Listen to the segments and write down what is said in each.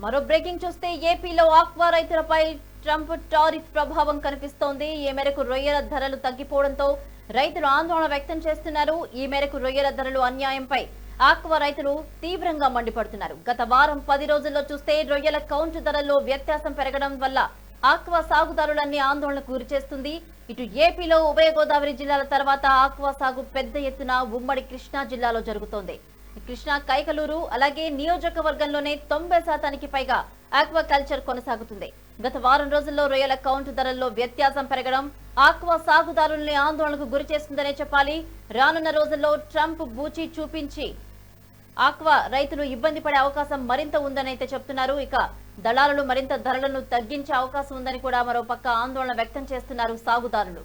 మరో బ్రేకింగ్ చూస్తే ఏపీలో ఆక్వా రైతులపై ట్రంప్ టారిఫ్ ప్రభావం కనిపిస్తోంది. ఈ మేరకు రొయ్యల ధరలు తగ్గిపోవడంతో రైతులు ఆందోళన వ్యక్తం చేస్తున్నారు. ఈ మేరకు రొయ్యల ధరలు అన్యాయంపై ఆక్వా రైతులు తీవ్రంగా మండిపడుతున్నారు. గత వారం పది రోజుల్లో చూస్తే రొయ్యల కౌంట్ ధరల్లో వ్యత్యాసం పెరగడం వల్ల ఆక్వా సాగుదారులన్నీ ఆందోళనకు గురిచేస్తుంది. ఇటు ఏపీలో ఉభయ గోదావరి జిల్లాల తర్వాత ఆక్వా సాగు పెద్ద ఎత్తున ఉమ్మడి కృష్ణా జిల్లాలో జరుగుతోంది. కృష్ణా కైకలూరు అలాగే నియోజకవర్గంలోనే తొంభై శాతానికి పైగా ఆక్వా కల్చర్ కొనసాగుతుంది. గత వారం రోజుల్లో రొయ్యల కౌంట్ ధరల్లో వ్యత్యాసం పెరగడం ఆక్వా సాగుదారుల్ని ఆందోళనకు గురి చేస్తుందనే చెప్పాలి. రానున్న రోజుల్లో ట్రంప్ బూచి చూపించి ఆక్వా రైతులు ఇబ్బంది పడే అవకాశం మరింత ఉందని అయితే చెప్తున్నారు. ఇక దళారులు మరింత ధరలను తగ్గించే అవకాశం ఉందని కూడా మరో పక్క ఆందోళన వ్యక్తం చేస్తున్నారు సాగుదారులు.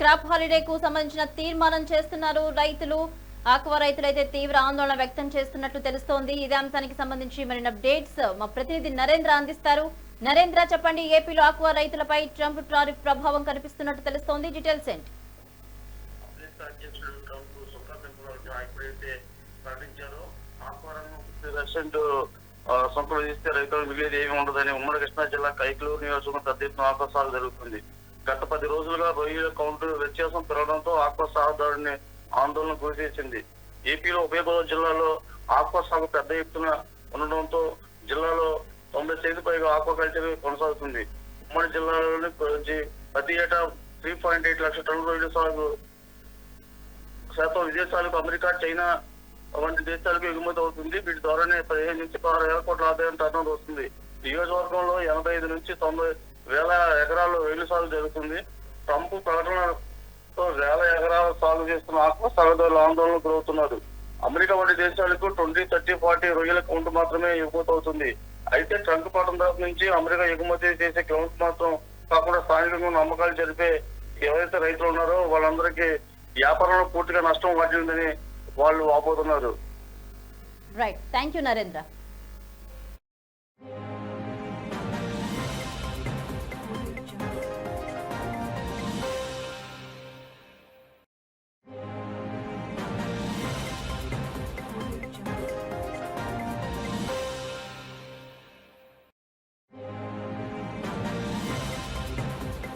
క్రాప్ హాలిడేకు సంబంధించిన తీర్మానం చేస్తున్నారు రైతులు. ఆక్వా రైతులు అయితే తీవ్ర ఆందోళన వ్యక్తం చేస్తున్నట్లు తెలుస్తోంది. ఇదే అంశానికి సంబంధించి మరిన్ని అప్డేట్స్ మా ప్రతినిధి నరేంద్ర అందిస్తారు. నరేంద్ర చెప్పండి ఏపీలో ఆక్వా రైతులపై ట్రంప్ టారిఫ్ ప్రభావం కనిపిస్తున్నట్టు తెలుస్తోంది. డీటెయిల్స్ ఏంటి? అమెరికా సొంతం విధిస్తే రైతులు మిగిలేది ఏమి ఉండదని ఉమ్మడి కృష్ణా జిల్లా కైకలూరు నియోజకవర్గం పెద్ద ఎత్తున ఆక్వా జరుగుతుంది. గత పది రోజులుగా రొయ్యల కౌంటు వ్యత్యాసం పెరగడంతో ఆక్వా సాగుదారుని ఆందోళన గురిచేసింది ఏపీలో ఉభయ గోదావరి జిల్లాలో ఆక్వా సాగు పెద్ద ఎత్తున ఉండడంతో జిల్లాలో తొంభై శాతం పైగా ఆక్వా కల్చర్ కొనసాగుతుంది. ఉమ్మడి జిల్లాలోని ప్రతి- ప్రతి ఏటా త్రీ పాయింట్ ఎయిట్ లక్షల టన్నుల రొయ్యల సాగు శాతం విదేశాలకు అమెరికా చైనా వంటి దేశాలకు ఎగుమతి అవుతుంది. వీటి ద్వారానే పదిహేను నుంచి పదహారు వేల కోట్ల ఆదాయం టర్నోవర్ వస్తుంది. నియోజకవర్గంలో ఎనభై ఐదు నుంచి తొంభై వేల ఎకరాలు వెయ్యి సాగు జరుగుతుంది. ట్రంప్ ప్రకటనతో వేల ఎకరాల సాగు చేస్తున్న ఆత్మ సగటు ఆందోళనకు గురవుతున్నారు అమెరికా వంటి దేశాలకు ట్వంటీ థర్టీ ఫార్టీ రొయ్యల కౌంట్ మాత్రమే ఎగుమతి అవుతుంది. అయితే ట్రంక్ పట్టణం తరపు నుంచి అమెరికా ఎగుమతి చేసే కౌంట్ మాత్రం కాకుండా స్థానికంగా నమ్మకాలు జరిపే ఎవరైతే రైతులు ఉన్నారో వాళ్ళందరికీ వ్యాపారంలో పూర్తిగా నష్టం వాటిల్లిందని వాళ్ళు వాపోతున్నారు. Right thank you Narendra